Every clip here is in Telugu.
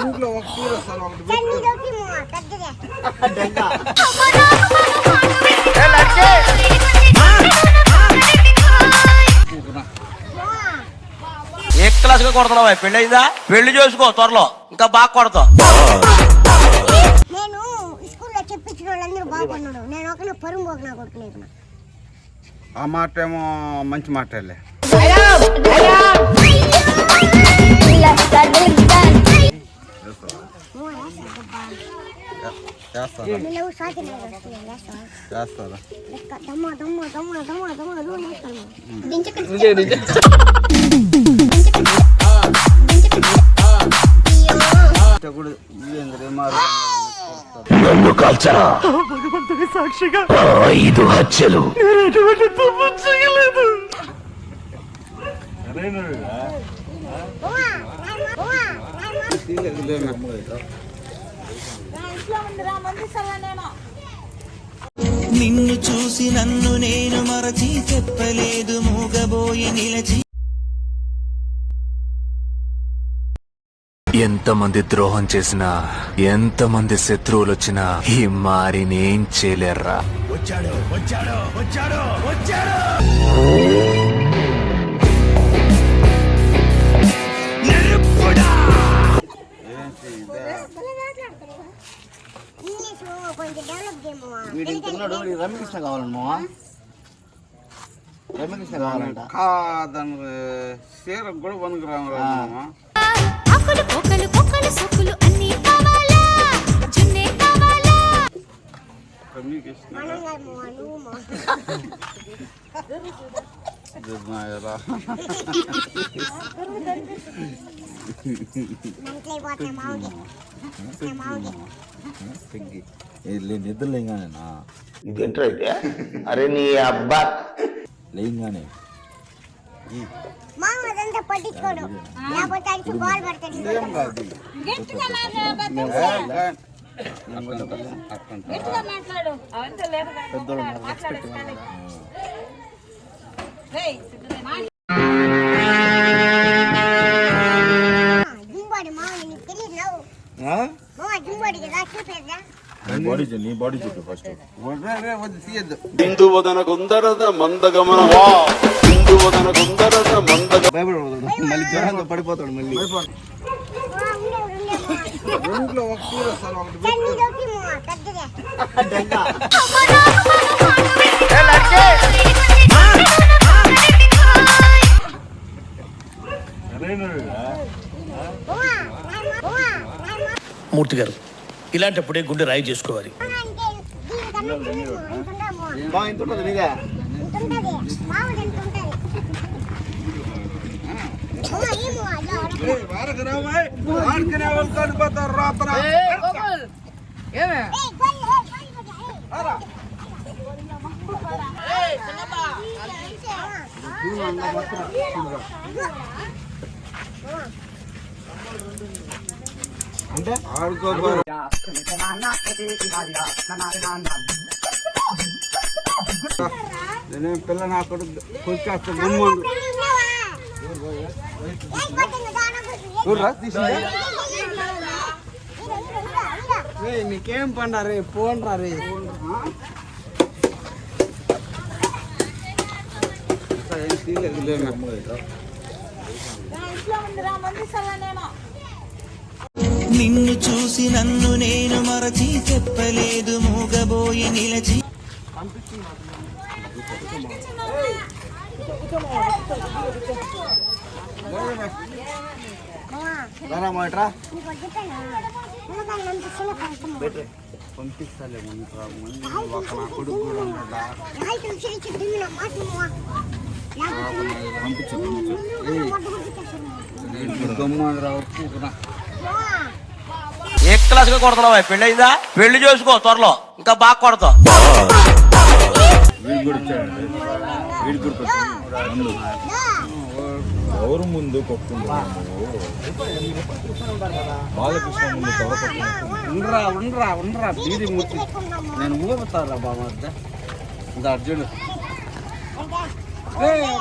రెండులో ఒక కూర ఒకటి ఏ క్లాస్గా కొడుతున్నావా పెళ్ళి అయిందా? పెళ్ళి చేసుకో త్వరలో. ఇంకా బాగా కొడతావు. నేను స్కూల్లో చెప్పించిన వాళ్ళందరూ బాగున్నాడు నేను ఒకనే పరుగు పోకున్నా కొడుకునేకున్నా ఆ మాట ఏమో మంచి మాటలే. మో వేస్తావా చేస్తారా నువ్వు స్వాతి లేదు వస్తున్నావు వేస్తావా చేస్తారా లెక్క దమ్మ దమ్మ దమ్మ నన్ను చూసి నన్ను నేను మరచి చెప్పలేదు. మూగబోయి నిలచి ఎంతమంది ద్రోహం చేసినా ఎంతమంది శత్రువులు వచ్చినా ఈ మారిని ఏం చేయలేర్రా. ఇంగ్లీష్ వీడు రమ్యకృష్ణ కావాలమ్మా రమ్యకృష్ణ కావాలంట కాదని చీర కూడా పనికిరాము రామా ఆకులు పొక్కలు పొక్కలు సొక్కులు అన్నీ కావాలా జున్నే కావాలా దుర్నాయరా మెంటలు మావుడి మావుడి నిద్ర ಇಲ್ಲಿ ನಿದ್ರಲಿಂಗನೇನಾ ಇದೆಂಟ್ರ ಇದೆ ಅರೆ ನೀ ಹಬ್ಬ ಲಿಂಗನೇ ಮಾಮ ಅದಂತ ಪಟ್ಟಿಸ್ಕೊಡು ನಾ ಗೊತ್ತಾಯ್ತು ಬಾಲ್ ಬರ್ತದೆ ಮಾట్లాಡು ಅವಂತ ఇందువదన గుందరద మందగమన. గుందరద మందగ మళ్ళీ జ్వరంతో పడిపోతాడు మళ్ళీ. ఒక కూర మూర్తి గారు ఇలాంటప్పుడే గుండె రాయి చేసుకోవాలి. ఏమో? అంటే ఆడుకోబారు నేనేం పిల్ల నా కొడుకు కొరికేస్తా గుమ్మండు చూడరా తీసిందా? నీకేం పండారే పోండ్రా రే. ఏం తీయలేదు లేమే. నిన్ను చూసి నన్ను నేను మరచి చెప్పలేదు. మూగబోయి నిలచి రారా మాట్రా పంపిస్తాలే ముందుకు ముందు ఒక నా కొడుకు కూడా ఉన్నాడా పంపించు గమ్మంది రా క్లాస్గా కొడుతున్నావా పెళ్ళి అయిందా పెళ్ళి చేసుకో త్వరలో. ఇంకా బాగా కొడతావు ఎవరు ముందు బాలకృష్ణ ఉండరా ఉండరా ఉండరా బీడి ముట్టి నేను ఊపుతారా బాబా ఇంత అర్జుడు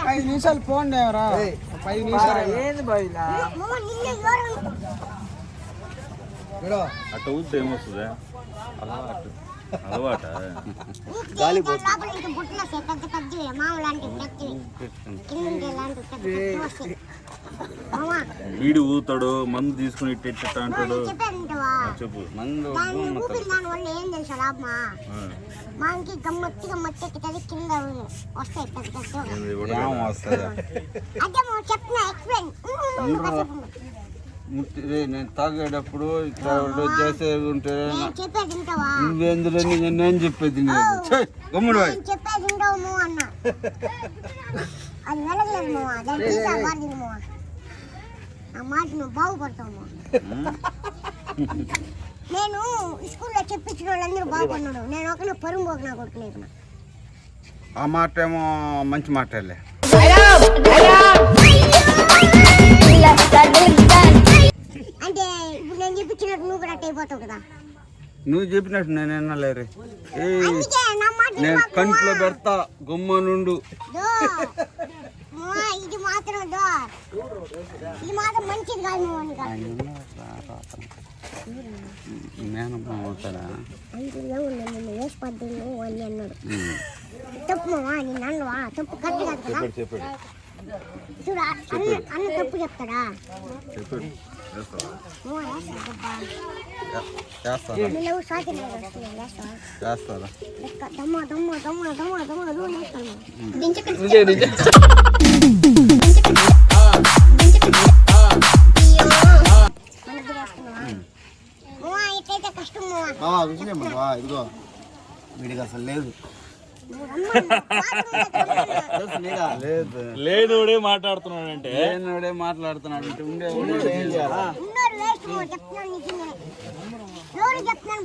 ఐదు నిమిషాలు ఫోన్ రా ఐదు నిమిషాలు. ఏంది బాయ్ అట్ట ఊపితే ఏమొస్తుందా అలవాటు అలవాట గాలి పెద్ద పెద్ద వీడు ఊతాడు మందు తీసుకుని ఇట్ట అంటాడు? చెప్పు మందు దాన్ని ఊపిరి దాని వల్ల ఏం తెలుసా లాభమా ఆ, మాకి గమ్మత్తి గమ్మత్తి ఎక్కుతుంది కింద వస్తాయి పెద్ద మా చెప్తున్నా ఎక్స్ప్లెయిన్ నేను తాగేటప్పుడు ఇక్కడ ఎవడో చేసేది ఉంటే నువ్వేందులో నేను చెప్పేది గమ్ముడు. నేను స్కూల్లో చెప్పించిన వాళ్ళందరూ బాగుపడినాడు నేను ఒకనే పరుగు పోకు నా కొడుకు నీకు ఆ మాట ఏమో మంచి మాటలే. చెప్పించినట్టు నువ్వు కూడా అయిపోతావు కదా. నువ్వు చెప్పినట్టు నేను వినలేరు నా నేను కంట్లో. పెడతా గుమ్మ నుండు. ఇది మాత్రం ఇది మాత్రం మంచిది కాదు తప్పు మావా నేను అన్నవా తప్పు కరెక్ట్ కాదు కదా? చూడు అన్న అన్న తప్పు చెప్తాడా? ఇట్లయితే కష్టం ఇదిగో. వీడికి అసలు లేదు. బాత్రూంలో రమ్మన్నా. లేదు లేనోడే మాట్లాడుతున్నాడంటే? లేనోడే మాట్లాడుతున్నాడు అంటే ఉండే ఉండేవాడు ఏం చేయాలా? నోరు చెప్తున్నా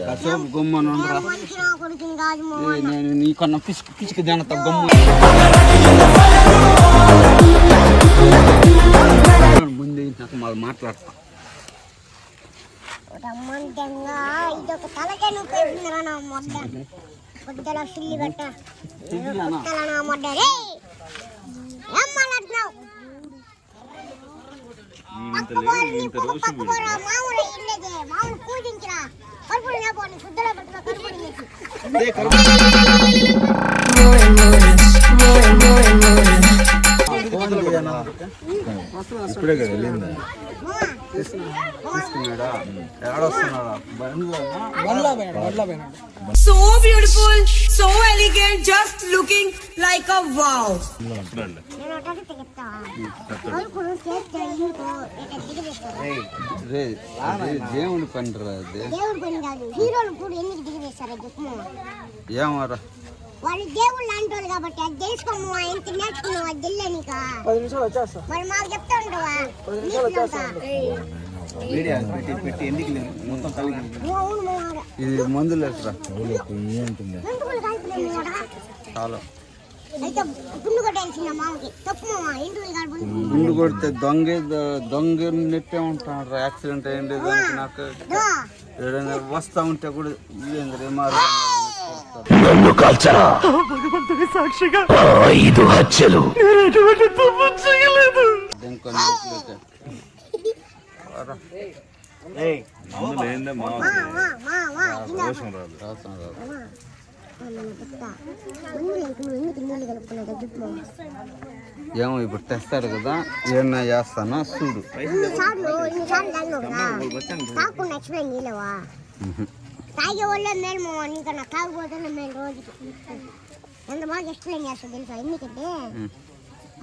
కాసేపు గుమ్మ నేను నీకన్నా పిసికి పిసికి జనత గమ్ము ముందు నాకు మాట్లాడతా. రమ్మంటంగా ఇదొక తలకే నువ్వు పెట్టిందిరా నా మొడ్డ పొద్దుల సిల్లి గట్ట పొద్దుల నా మొడ్డ రే ఏం మాట్లాడుతున్నావు ఇంత పక్క లేదు నీ ఇంత పక్క రోషం పక్క పోరా మామూలు ఇల్లేదే మామూలు పూజించరా కడుపుడు లేపో నీ శుద్ధలో పెట్టుకో కడుపుడు నీకు ఇప్పుడే కదా వెళ్ళిందా తీసుకున్నాడా? ఏడొస్తున్నాడా? బండ్లోనా So beautiful, so elegant, just looking like a wow. అప్పుడండి నేను అడిగితే చెప్తావా కడుపుడు చేస్తే ఇంకో ఇట్లా దిగవేస్తారు రే రే, దేవుడి పని రా అది? దేవుడు కాదు హీరోలు కూడా ఎందుకు చెప్పు ఏమరా? వాళ్ళు దేవుళ్ళు వాళ్ళు కాబట్టి అది తెలుసుకోము ఎంత నేర్చుకున్నావు అది తెలియదు నీకు మరి మాకు చెప్తా ఉండవా మందులు కలుపులేము కూడా చాలా. అయితే గుండు కొడితే దొంగ దొంగ నెట్టే ఉంటాడు యాక్సిడెంట్ అయ్యింది నాకు. వస్తా ఉంటే కూడా ఏంద్రే మారు? నన్ను కాల్చరా? ఆ ఐదు హత్యలు. ఏమో ఇప్పుడు తెస్తాడు కదా ఏమన్నా చేస్తానా చూడు. కదా తాగే వాళ్ళే మేలు మామ నీకన్నా తాగిపోతేనే మేలు రోజుకి ఎంత బాగా ఎక్స్ప్లెయిన్ చేస్తా తెలుసా ఎందుకంటే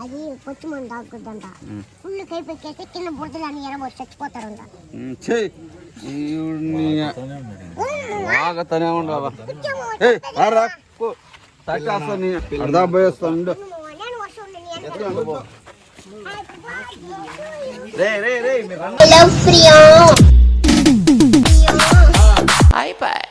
అది పొచ్చు మంది తాగుతుందంట ఫుల్ కైపెక్కేస్తే కింద బురదలని ఎరబోసి చచ్చిపోతారంట ఉమ్, చెయ్ ఈవిడ్ని బాగా తనే ఉండవా ఏయ్ రా తట్టేస్తా నీ అర్ధా పోయేస్తాను నేను వస్తుండే నీ వెనకాల.